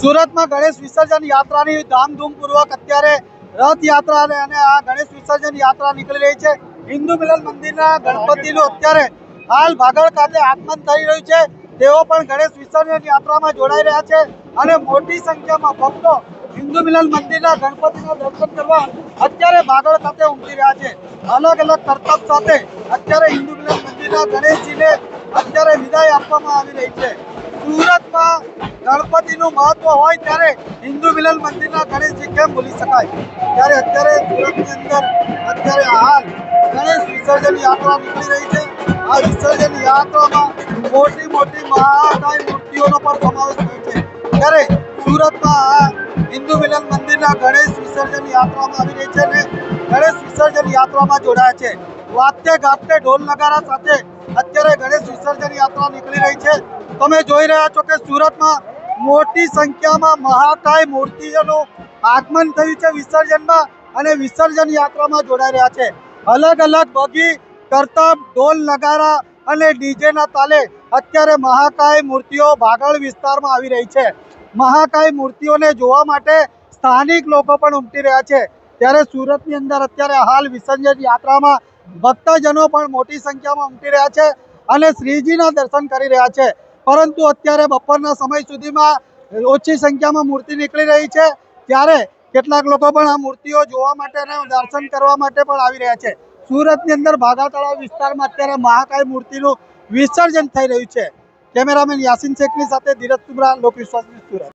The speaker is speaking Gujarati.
સુરતમાં ગણેશ વિસર્જન યાત્રાની ધામધૂમપૂર્વક અત્યારે રથયાત્રા અને આ ગણેશ વિસર્જન યાત્રા નીકળી રહી છે. હિન્દુ મિલન મંદિરના ગણપતિનું અત્યારે હાલ ભાગળ ખાતે આગમન થઈ રહ્યું છે. તેઓ પણ ગણેશ વિસર્જન યાત્રામાં જોડાઈ રહ્યા છે અને મોટી સંખ્યામાં ભક્તો હિન્દુ મિલન મંદિરના ગણપતિના દર્શન કરવા અત્યારે ભાગળ ખાતે ઉમટી રહ્યા છે. અલગ અલગ કરતબ સાથે અત્યારે હિન્દુ મિલન મંદિરના ગણેશજીને અત્યારે વિદાય આપવામાં આવી રહી છે. સુરતમાં ગણપતિનું મહત્વ હોય ત્યારે હિન્દુ મિલન મંદિરના ગણેશજી કેમ ભૂલી શકાય. ત્યારે અત્યારે સુરતની અંદર અત્યારે હાલ ગણેશ વિસર્જન યાત્રા નીકળી રહી છે. આ વિસર્જન યાત્રામાં મોટી મોટી મહાકાય મૂર્તિઓનો પણ સમાવેશ થયો છે. ત્યારે સુરતમાં આ હિન્દુ મિલન મંદિરના ગણેશ વિસર્જન યાત્રામાં આવી રહી છે અને ગણેશ વિસર્જન યાત્રામાં જોડાયા છે. વાતે ગાતે ઢોલ નગારા સાથે અત્યારે ગણેશ વિસર્જન યાત્રા નીકળી રહી છે. તમે જોઈ રહ્યા છો કે સુરતમાં મોટી સંખ્યામાં મહાકાય મૂર્તિઓનું આગમન થયું છે વિસર્જનમાં અને વિસર્જન યાત્રામાં જોડાઈ રહ્યા છે. અલગ અલગ બગી કરતબ ઢોલ, નગારા અને ડીજેના તાલે અત્યારે મહાકાય મૂર્તિઓ ભાગળ વિસ્તારમાં આવી રહી છે. મહાકાય મૂર્તિઓને જોવા માટે સ્થાનિક લોકો પણ ઉમટી રહ્યા છે. ત્યારે સુરતની અંદર અત્યારે હાલ વિસર્જન યાત્રામાં ભક્તજનો પણ મોટી સંખ્યામાં ઉમટી રહ્યા છે અને શ્રીજીના દર્શન કરી રહ્યા છે. પરંતુ અત્યારે બપોરના સમય સુધીમાં ઓછી સંખ્યામાં મૂર્તિ નીકળી રહી છે. ત્યારે કેટલાક લોકો પણ આ મૂર્તિઓ જોવા માટે અને દર્શન કરવા માટે પણ આવી રહ્યા છે. સુરતની અંદર ભાગા તળાવ વિસ્તારમાં અત્યારે મહાકાય મૂર્તિનું વિસર્જન થઈ રહ્યું છે. કેમેરામેન યાસીન શેખની સાથે ધીરજ સુમરા લોકવિશ્વાસની સુરત.